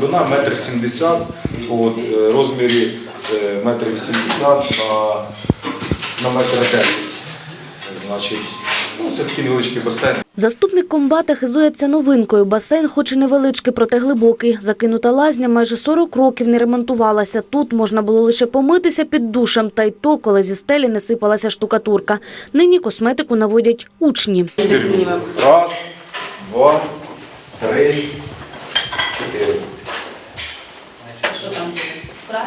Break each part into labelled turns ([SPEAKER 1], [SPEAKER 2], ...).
[SPEAKER 1] Глибина метр сімдесят, е, розмірі е, метр вісімдесят на, на метр десять. Значить, ну, це такий невеличкий басейн.
[SPEAKER 2] Заступник комбата хизується новинкою. Басейн, хоч і невеличкий, проте глибокий. Закинута лазня майже 40 років не ремонтувалася. Тут можна було лише помитися під душем, та й то, коли зі стелі не сипалася штукатурка. Нині косметику наводять учні.
[SPEAKER 1] Раз, два, три, чотири.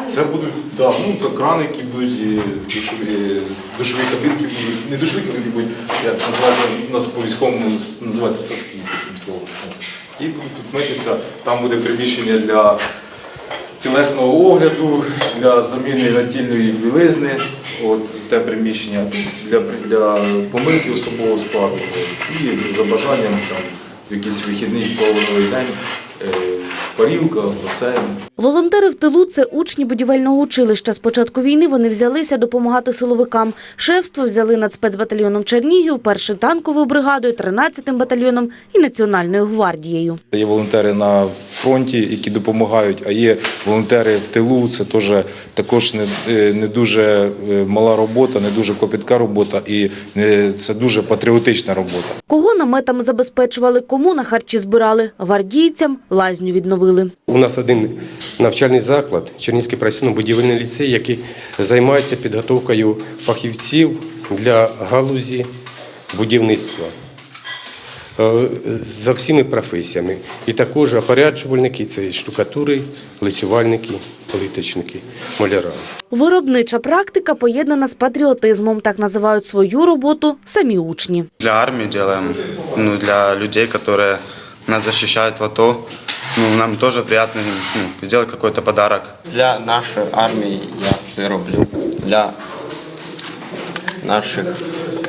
[SPEAKER 1] Це будуть да, ну, крани, які будуть душові, душові кабінки будуть, не душові кабінки будуть, як називається, у нас по військовому називається соски, таким словом. І будуть тут митися, там буде приміщення для тілесного огляду, для заміни натільної білизни, от те приміщення для, для помилки особового складу. І за бажанням там, в якийсь вихідний сповнений день, е, парілка, басейн.
[SPEAKER 2] Волонтери в тилу – це учні будівельного училища. З початку війни вони взялися допомагати силовикам. Шефство взяли над спецбатальйоном Чернігів, першою танковою бригадою, 13-м батальйоном і Національною гвардією.
[SPEAKER 1] Є волонтери на фронті, які допомагають, а є волонтери в тилу. Це теж також не, е, не дуже е, мала робота, не дуже копітка робота, і не- це дуже патріотична робота.
[SPEAKER 2] Кого наметами забезпечували, кому на харчі збирали, гвардійцям лазню відновили.
[SPEAKER 3] У нас один навчальний заклад, Чернігівський професійно-будівельний ліцей, який займається підготовкою фахівців для галузі будівництва Е, за всіми професіями. І також опоряджувальники це штукатури, лицювальники, політичники, маляра.
[SPEAKER 2] Виробнича практика поєднана з патріотизмом. Так називають свою роботу самі учні.
[SPEAKER 4] Для армии делаем, ну, для людей, которые нас защищают в АТО. Ну, нам тоже приятно ну, сделать какой-то подарок.
[SPEAKER 5] Для нашої армії я це роблю. Для наших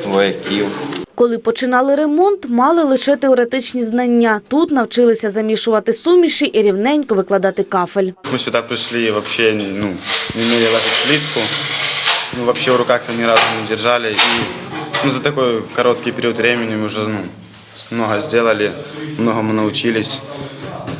[SPEAKER 5] вояків.
[SPEAKER 2] Коли починали ремонт, мали лише теоретичні знання. Тут навчилися замішувати суміші і рівненько викладати кафель.
[SPEAKER 4] Мы сюда пришли вообще ну, не умели ложить плитку. Ну, вообще в руках ни разу не держали. И ну, за такой короткий период времени мы уже ну, много сделали, многому научились.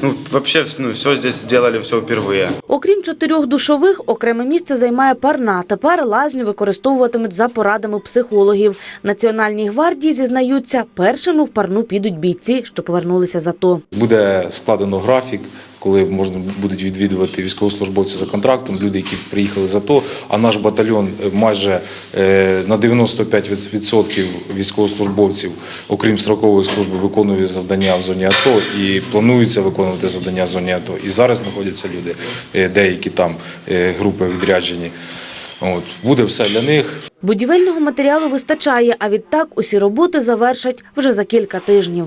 [SPEAKER 4] Ну, вообще ну, все здесь сделали, все впервые.
[SPEAKER 2] Окрім чотирьох душових, окреме місце займає парна. Тепер лазню використовуватимуть за порадами психологів. Національній гвардії зізнаються, першими в парну підуть бійці, що повернулися з АТО.
[SPEAKER 1] Буде складено графік, коли можна будуть відвідувати військовослужбовці за контрактом, люди, які приїхали за то. А наш батальйон е, майже е, на 95% військовослужбовців, окрім строкової служби, виконує завдання в зоні АТО і планується виконувати завдання в зоні АТО. І зараз знаходяться люди, е, деякі там групи відряджені. От буде все для них.
[SPEAKER 2] Будівельного матеріалу вистачає, а відтак усі роботи завершать вже за кілька тижнів.